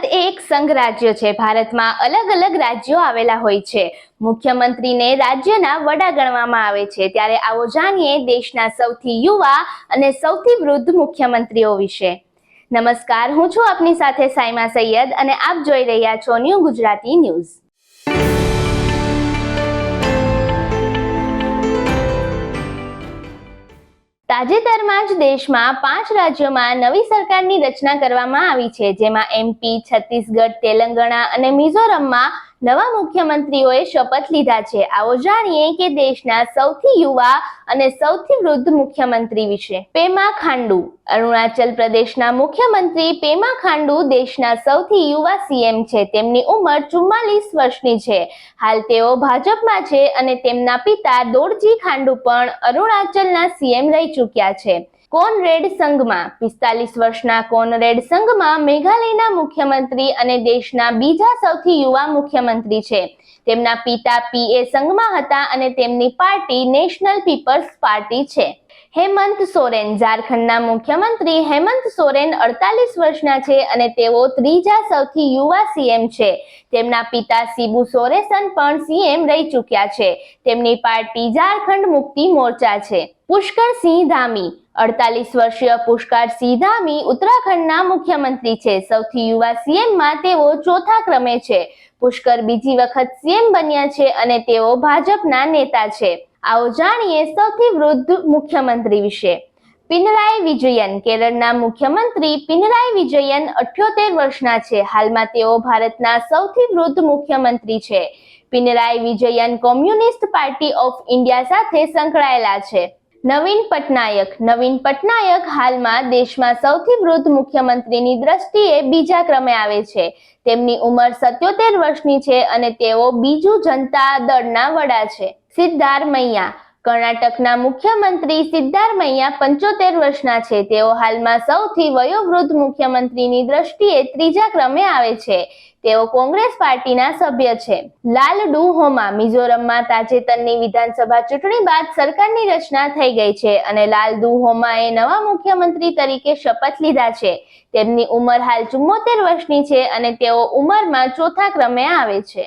ભારત એ એક સંઘ રાજ્ય છે. ભારતમાં અલગ અલગ રાજ્યો આવેલા હોય છે. મુખ્યમંત્રીને રાજ્યના વડા ગણવામાં આવે છે. ત્યારે આવો જાણીએ દેશના સૌથી યુવા અને સૌથી વૃદ્ધ મુખ્યમંત્રીઓ વિશે. નમસ્કાર, હું છું આપની સાથે સાઈમા સૈયદ અને આપ જોઈ રહ્યા છો ન્યૂ ગુજરાતી ન્યૂઝ. તાજેતરમાં જ દેશમાં પાંચ રાજ્યોમાં નવી સરકારની રચના કરવામાં આવી છે, જેમાં એમપી છત્તીસગઢ, તેલંગાણા અને મિઝોરમમાં નવા મુખ્યમંત્રીઓએ શપથ લીધા છે. આવો જાણીએ કે દેશના સૌથી યુવા અને સૌથી વૃદ્ધ મુખ્યમંત્રી વિશે. પેમા ખાંડુ. અરુણાચલ પ્રદેશના મુખ્યમંત્રી પેમા ખાંડુ દેશના સૌથી યુવા સીએમ છે. તેમની ઉંમર ચુમ્માલીસ વર્ષની છે. હાલ તેઓ ભાજપમાં છે અને તેમના પિતા દોડજી ખાંડુ પણ અરુણાચલના સીએમ રહી ચૂક્યા છે. કોનરેડ સંઘમાં પિસ્તાલીસ વર્ષના કોનરેડ સંઘમાં મેઘાલયના મુખ્યમંત્રી અને દેશના બીજા સૌથી યુવા મુખ્યમંત્રી છે. તેમના પિતા પીએ સંઘમાં હતા અને તેમની પાર્ટી નેશનલ પીપલ્સ પાર્ટી છે. હેમંત સોરેન, ઝારખંડના મુખ્યમંત્રી હેમંત સોરેન અડતાલીસ વર્ષના છે અને તેઓ ત્રીજા સૌથી યુવા સીએમ છે. તેમના પિતા સિબુ સોરેસન પણ સીએમ રહી ચૂક્યા છે. તેમની પાર્ટી ઝારખંડ મુક્તિ મોરચા છે. પુષ્કરસિંહ ધામી, અડતાલીસ વર્ષીય પુષ્કરસિંહ ધામી ઉત્તરાખંડના મુખ્યમંત્રી છે. સૌથી યુવા સીએમમાં તેઓ ચોથા ક્રમે છે. પુષ્કર બીજી વખત સીએમ બન્યા છે અને તેઓ ભાજપના નેતા છે. આવો જાણીએ સૌથી વૃદ્ધ મુખ્યમંત્રી વિશે. પિનરાઈ વિજયન, કેરળના મુખ્યમંત્રી પિનરાઈ વિજયન અઠ્યોતેર વર્ષના છે. હાલમાં તેઓ ભારતના સૌથી વૃદ્ધ મુખ્યમંત્રી છે. Pinarayi Vijayan Communist Party of India સાથે સંકળાયેલા છે. નવીન પટનાયક. નવીન પટનાયક હાલમાં દેશમાં સૌથી વૃદ્ધ મુખ્યમંત્રીની દ્રષ્ટિએ બીજા ક્રમે આવે છે. તેમની ઉંમર સત્યોતેર વર્ષની છે અને તેઓ બીજું જનતા દળના વડા છે. સિદ્ધારમૈયા કર્ણાટકના મુખ્યમંત્રી સિદ્ધારમૈયા પંચોતેર વર્ષના છે. તેઓ હાલમાં સૌથી વયોવૃદ્ધ મુખ્યમંત્રીની દ્રષ્ટિએ ત્રીજા ક્રમે આવે છે. તેઓ કોંગ્રેસ પાર્ટીના સભ્ય છે. લાલ ડુહોમાં મિઝોરમમાં તાજેતરની વિધાનસભા ચૂંટણી બાદ સરકારની રચના થઈ ગઈ છે અને લાલ ડુહોમાએ નવા મુખ્યમંત્રી તરીકે શપથ લીધા છે. તેમની ઉંમર હાલ ચુમ્મોતેર વર્ષની છે અને તેઓ ઉંમરમાં ચોથા ક્રમે આવે છે.